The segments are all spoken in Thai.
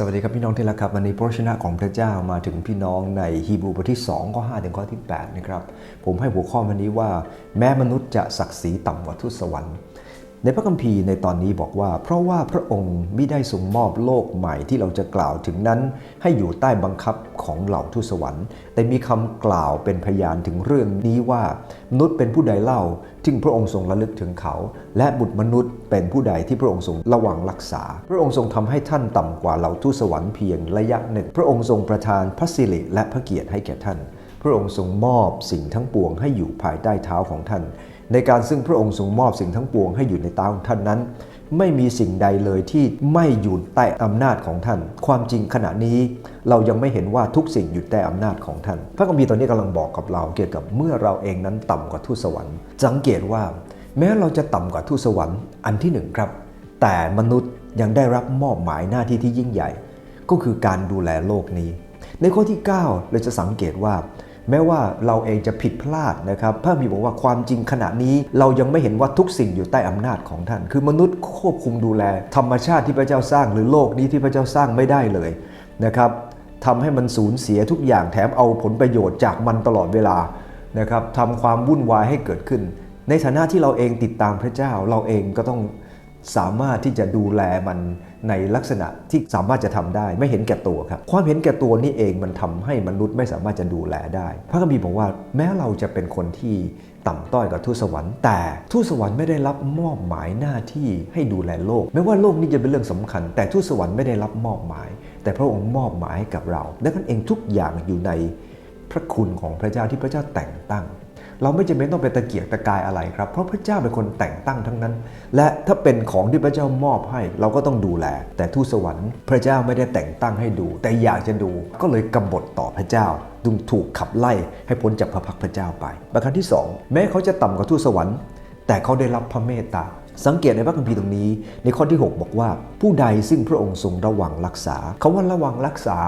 สวัสดีครับพี่น้องที่รักครับวันนี้พระชนะของพระเจ้ามาถึงพี่น้องในฮีบรูบทที่2ข้อ5ถึงข้อที่8นะครับผมให้หัวข้อวันนี้ว่า แม้มนุษย์จะศักดิ์ศรีต่ำกว่าทูตสวรรค์ ในพระคัมภีร์ในตอนนี้บอกว่า เพราะว่าพระองค์ไม่ได้ทรงมอบโลกใหม่ที่เราจะกล่าวถึงนั้น ให้อยู่ใต้บังคับของเหล่าทูตสวรรค์ แต่มีคำกล่าวเป็นพยานถึงเรื่องนี้ว่ามนุษย์เป็นผู้ใดเล่าที่พระองค์ทรงระลึกถึงเขา และบุตรมนุษย์เป็นผู้ใดที่พระองค์ทรงระวังรักษา พระองค์ทรงทำให้ท่านต่ำกว่าเหล่าทูตสวรรค์เพียงระยะหนึ่ง พระองค์ทรงประทานพระสิริและพระเกียรติให้แก่ท่าน พระองค์ทรงมอบสิ่งทั้งปวงให้อยู่ภายใต้เท้าของท่าน ในการซึ่งพระองค์ทรงมอบสิ่งทั้งปวงให้อยู่ในเท้าของท่านนั้น ไม่มีสิ่งใดเลยที่ไม่อยู่ใต้อำนาจของท่าน ความจริงขณะนี้ เรายังไม่เห็นว่าทุกสิ่งอยู่ใต้อำนาจของท่าน พระคัมภีร์ตอนนี้กำลังบอกกับเราเกี่ยวกับเมื่อเราเองนั้นต่ำกว่าทูตสวรรค์ สังเกตว่า แม้เราจะต่ำกว่าทูตสวรรค์อันที่หนึ่งครับ แต่มนุษย์ยังได้รับมอบหมายหน้าที่ที่ยิ่งใหญ่ ก็คือการดูแลโลกนี้ ในข้อที่ 9 เราจะสังเกตว่า แม้ว่าเราเองจะผิดพลาดนะครับพระมีบอกว่าความจริงขณะนี้ เรายังไม่เห็นว่าทุกสิ่งอยู่ใต้อำนาจของท่าน คือมนุษย์ควบคุมดูแล ธรรมชาติที่พระเจ้าสร้าง หรือโลกนี้ที่พระเจ้าสร้างไม่ได้เลยนะครับทำให้มันสูญเสียทุกอย่างแถมเอาผลประโยชน์จากมันตลอดเวลานะครับทำความวุ่นวายให้เกิดขึ้น ในฐานะที่เราเองติดตามพระเจ้า เราเองก็ต้อง สามารถที่จะดูแลมันในลักษณะที่สามารถจะทำได้ ไม่เห็นแก่ตัวครับ ความเห็นแก่ตัวนี่เองมันทำให้มนุษย์ไม่สามารถจะดูแลได้ พระคัมภีร์บอกว่าแม้เราจะเป็นคนที่ต่ำต้อยกับทูตสวรรค์แต่ทูตสวรรค์ไม่ได้รับมอบหมายหน้าที่ให้ดูแลโลกแม้ว่าโลกนี้จะเป็นเรื่องสำคัญ แต่ทูตสวรรค์ไม่ได้รับมอบหมาย แต่พระองค์มอบหมายให้กับเรา ดังนั้นเองทุกอย่างอยู่ในพระคุณของพระเจ้าที่พระเจ้าแต่งตั้ง เราไม่จำเป็นต้องไปตะเกียกตะกายอะไรครับ เพราะพระเจ้าเป็นคนแต่งตั้งทั้งนั้น และถ้าเป็นของที่พระเจ้ามอบให้ เราก็ต้องดูแล แต่ทูตสวรรค์พระเจ้าไม่ได้แต่งตั้งให้ดู แต่อยากจะดูก็เลยกบฏต่อพระเจ้าจึงถูกขับไล่ให้พ้นจากพระพักพระเจ้าไป ประการที่ 2 แม้เขาจะต่ำกว่าทูตสวรรค์ แต่เขาได้รับพระเมตตาสังเกตในพระคัมภีร์ตรงนี้ ในข้อที่ 6 บอกว่า ผู้ใดซึ่งพระองค์ทรงระวังรักษาคาว่าระวังรักษา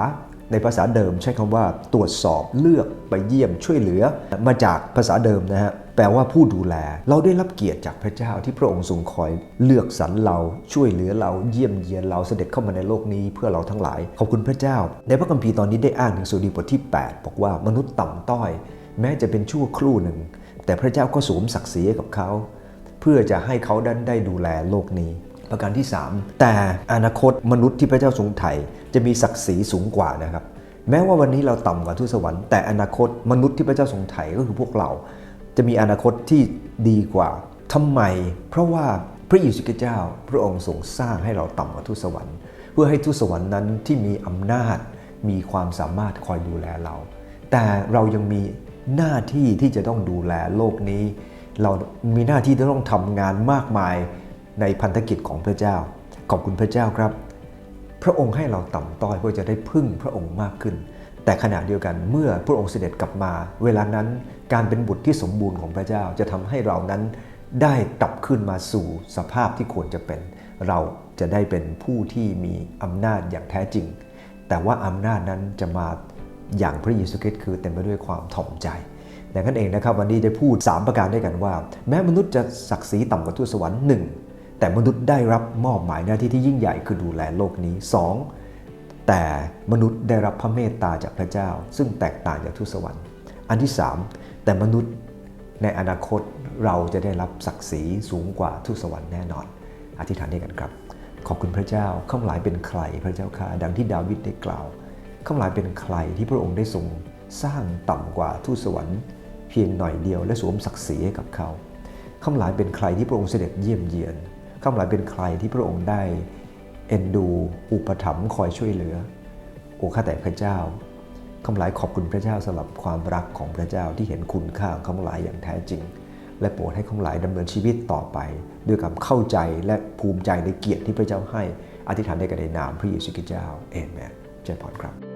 ในภาษาเดิมใช้คำว่าตรวจสอบเลือกไปเยี่ยมช่วยเหลือมาจากภาษาเดิมนะฮะแปลว่าผู้ดูแล เราได้รับเกียรติจากพระเจ้าที่พระองค์ทรงคอยเลือกสรรเราช่วยเหลือเราเยี่ยมเยียนเราเสด็จเข้ามาในโลกนี้เพื่อเราทั้งหลาย ขอบคุณพระเจ้า ในพระคัมภีร์ตอนนี้ได้อ้างถึงสุดีบทที่ 8 บอกว่ามนุษย์ต่ำต้อย แม้จะเป็นชั่วครู่หนึ่ง แต่พระเจ้าก็สวมศักดิ์ศรีให้กับเขา เพื่อจะให้เขาดันได้ดูแลโลกนี้ ประการที่ 3 แต่อนาคตมนุษย์ที่พระเจ้าทรงไถ่จะมีศักดิ์ศรีสูงกว่านะครับ แม้ว่าวันนี้เราต่ำกว่าทูตสวรรค์แต่อนาคตมนุษย์ที่พระเจ้าทรงไถ่ก็คือพวกเรา จะมีอนาคตที่ดีกว่าทำไม เพราะว่าพระเยซูคริสต์เจ้า พระองค์ทรงสร้างให้เราต่ำกว่าทูตสวรรค์ เพื่อให้ทูตสวรรค์นั้นที่มีอำนาจ มีความสามารถคอยดูแลเรา แต่เรายังมีหน้าที่ที่จะต้องดูแลโลกนี้ เรามีหน้าที่ที่ต้องทำงานมากมาย ในพันธกิจของพระเจ้า ขอบคุณพระเจ้าครับ พระองค์ให้เราต่ำต้อยเพื่อจะได้พึ่งพระองค์มากขึ้น แต่ขณะเดียวกันเมื่อพระองค์เสด็จกลับมา เวลานั้นการเป็นบุตรที่สมบูรณ์ของพระเจ้าจะทำให้เรานั้นได้กลับขึ้นมาสู่สภาพที่ควรจะเป็น เราจะได้เป็นผู้ที่มีอำนาจอย่างแท้จริง แต่ว่าอำนาจนั้นจะมาอย่างพระเยซูคริสต์คือเต็มไปด้วยความถ่อมใจดังนั้นเองนะครับวันนี้ได้พูด 3 ประการด้วยกันว่า แม้มนุษย์จะศักดิ์ศรีต่ำกว่าทูตสวรรค์หนึ่ง แต่มนุษย์ได้รับมอบหมายหน้าที่ที่ยิ่งใหญ่คือดูแลโลกนี้ 2. แต่มนุษย์ได้รับพระเมตตาจากพระเจ้า ซึ่งแตกต่างจากทูตสวรรค์ อันที่ 3 แต่มนุษย์ในอนาคตเราจะได้รับศักดิ์ศรีสูงกว่าทูตสวรรค์แน่นอน อธิษฐานด้วยกันครับ ขอบคุณพระเจ้าข้าหลายเป็นใครพระเจ้าค่ะดังที่ดาวิดได้กล่าวข้าหลายเป็นใครที่พระองค์ได้ทรงสร้างต่ำกว่าทูตสวรรค์ เพียงหน่อยเดียวและสวมศักดิ์ศรีให้กับเขาข้าหลายเป็นใครที่พระองค์เสด็จเยี่ยมเยียน ข้าหลายเป็นใครที่พระองค์ได้เอ็นดูอุปถัมภ์คอยช่วยเหลือ โอ้ข้าแต่พระเจ้าข้าหลายขอบคุณพระเจ้าสำหรับความรักของพระเจ้าที่เห็นคุณค่าของข้าหลายอย่างแท้จริง และโปรดให้ข้าหลายดำเนินชีวิตต่อไป ด้วยความเข้าใจและภูมิใจในเกียรติที่พระเจ้าให้อธิษฐานได้กันในนามพระเยซูคริสต์เจ้าเอเมนเจริญพรครับ